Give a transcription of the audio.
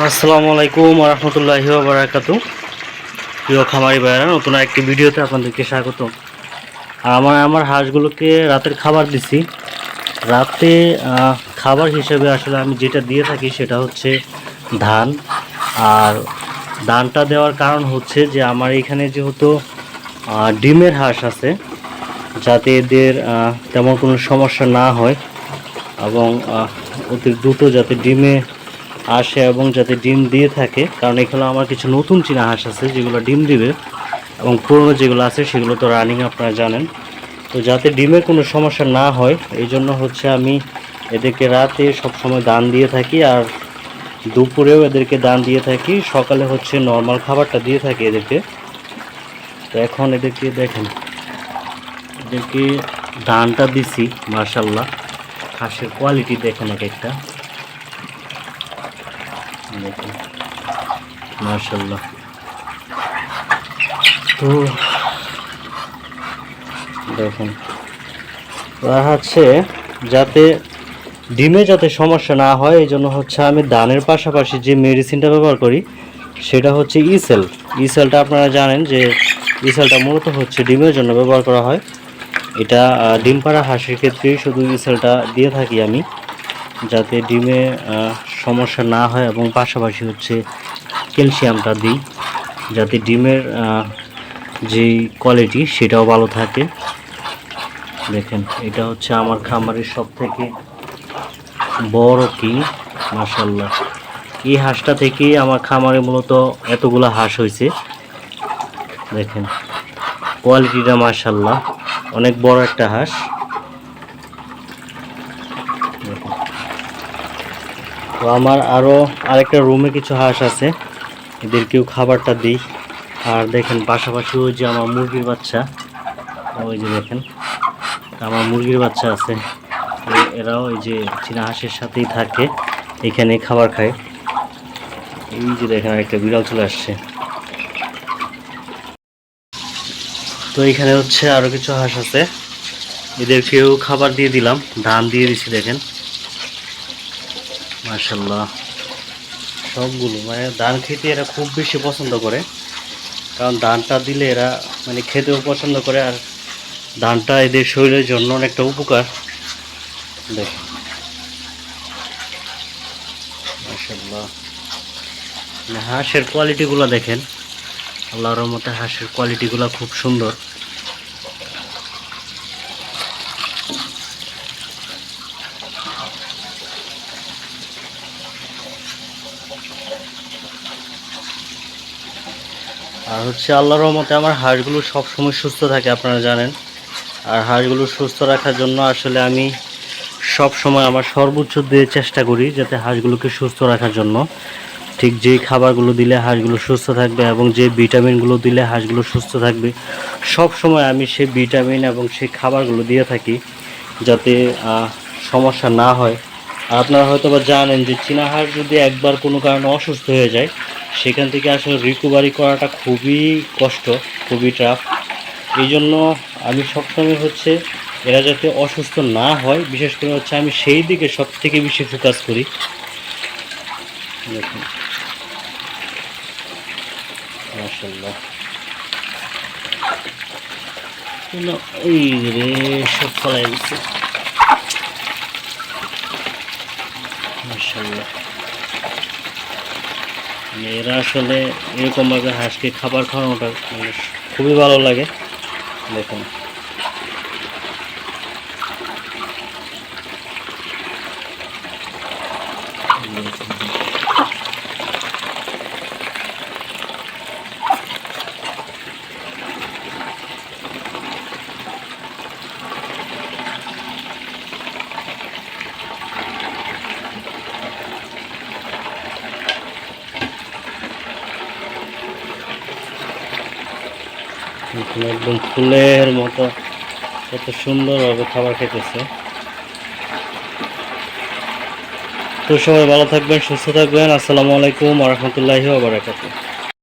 আসসালামু আলাইকুম রহমতুল্লাহি বারাকাত প্রিয় খামারি ভাইরা নতুন একটি ভিডিওতে আপনাদেরকে স্বাগত আমার আমার হাঁসগুলোকে রাতের খাবার দিছি। রাতে খাবার হিসেবে আসলে আমি যেটা দিয়ে থাকি সেটা হচ্ছে ধান। আর ধানটা দেওয়ার কারণ হচ্ছে যে আমার এখানে যেহেতু ডিমের হাঁস আছে, যাতে এদের তেমন কোনো সমস্যা না হয় এবং অতি দ্রুত যাতে ডিমে আসে এবং যাতে ডিম দিয়ে থাকে, কারণ এখানে আমার কিছু নতুন চীনা হাঁস আছে যেগুলো ডিম দিবে, এবং পুরনো যেগুলো আছে সেগুলো তো রানিং আপনারা জানেন। তো যাতে ডিমের কোনো সমস্যা না হয়, এই জন্য হচ্ছে আমি এদেরকে রাতে সবসময় দান দিয়ে থাকি, আর দুপুরেও এদেরকে দান দিয়ে থাকি, সকালে হচ্ছে নর্মাল খাবারটা দিয়ে থাকি এদেরকে। তো এখন এদেরকে দেখেন, এদেরকে দানটা দিছি মার্শাল্লাহ হাঁসের কোয়ালিটি দেখেন এক একটা। দেখুন মার্শাল্লাহ তো দেখুন হচ্ছে যাতে ডিমে যাতে সমস্যা না হয় এই জন্য হচ্ছে আমি দানের পাশাপাশি যে মেডিসিনটা ব্যবহার করি, সেটা হচ্ছে ইসেল ইসেলটা আপনারা জানেন যে ইসেলটা মূলত হচ্ছে ডিমের জন্য ব্যবহার করা হয়। এটা ডিম পাড়া হাঁসের ক্ষেত্রেই শুধু ইসেলটা দিয়ে থাকি আমি। যাতে ডিমে সমস্যা না হয় এবং পাশাপাশি হচ্ছে ক্যালসিয়ামটা দিই, যাতে ডিমের যেই কোয়ালিটি সেটাও ভালো থাকে। দেখেন, এটা হচ্ছে আমার খামারের সব থেকে বড় কি মাসাল্লাহ এই হাঁসটা থেকেই আমার খামারে মূলত এতগুলো হাঁস হয়েছে। দেখেন কোয়ালিটিটা মাসাল্লাহ অনেক বড় একটা হাঁস। দেখেন। তো আমার আরও আরেকটা রুমে কিছু হাঁস আছে। এদেরকেও খাবারটা দিই। আর দেখেন পাশাপাশি ওই যে আমার মুরগির বাচ্চা। ওই যে দেখেন, আমার মুরগির বাচ্চা আছে। এরাও এই যে চীনা হাঁসের সাথেই থাকে এখানে খাবার খায়। এই যে দেখেন একটা বিড়াল চলে আসছে। তো এখানে হচ্ছে আরও কিছু হাঁস আছে। এদেরকেও খাবার দিয়ে দিলাম, ধান দিয়ে দিছি দেখেন। মার্শাল্লাহ সবগুলো মানে ধান খেতে এরা খুব বেশি পছন্দ করে। কারণ ধানটা দিলে এরা মানে খেতেও পছন্দ করে আর ধানটা এদের শরীরের জন্য অনেকটা উপকার। মানে হাঁসের কোয়ালিটিগুলো দেখেন। আল্লাহর মতে হাঁসের কোয়ালিটিগুলো খুব সুন্দর। আর হচ্ছে আল্লাহর রহমতে আমার হাঁসগুলো সবসময় সুস্থ থাকে, আপনারা জানেন। আর হাঁসগুলো সুস্থ রাখার জন্য আসলে আমি সব সময় আমার সর্বোচ্চ দিয়ে চেষ্টা করি যাতে হাঁসগুলোকে সুস্থ রাখার জন্য। ঠিক যেই খাবারগুলো দিলে হাঁসগুলো সুস্থ থাকবে এবং যে ভিটামিনগুলো দিলে হাঁসগুলো সুস্থ থাকবে সব সময় আমি সেই ভিটামিন এবং সেই খাবারগুলো দিয়ে থাকি যাতে সমস্যা না হয়। আর আপনারা হয়তো বা জানেন যে চীনা হাঁস যদি একবার কোনো কারণে অসুস্থ হয়ে যায় সেখান থেকে আসলে রিকভারি করাটা খুবই কষ্ট, খুবই টাফ এই জন্য আমি সবসময় হচ্ছে এরা যাতে অসুস্থ না হয়, বিশেষ করে হচ্ছে আমি সেই দিকে সব থেকে বেশি ফোকাস করি। দিচ্ছে মাশাল্লাহ মানে এরা আসলে এরকমভাবে হাঁসকে খাবার খাওয়ানোটা মানে খুবই ভালো লাগে। দেখুন এখানে একদম ফুলের মতো কত সুন্দরভাবে খাবার খেতেছে। তো সবাই ভালো থাকবেন, সুস্থ থাকবেন। আসসালামু আলাইকুম রহমতুল্লাহি বারাকাতুহ।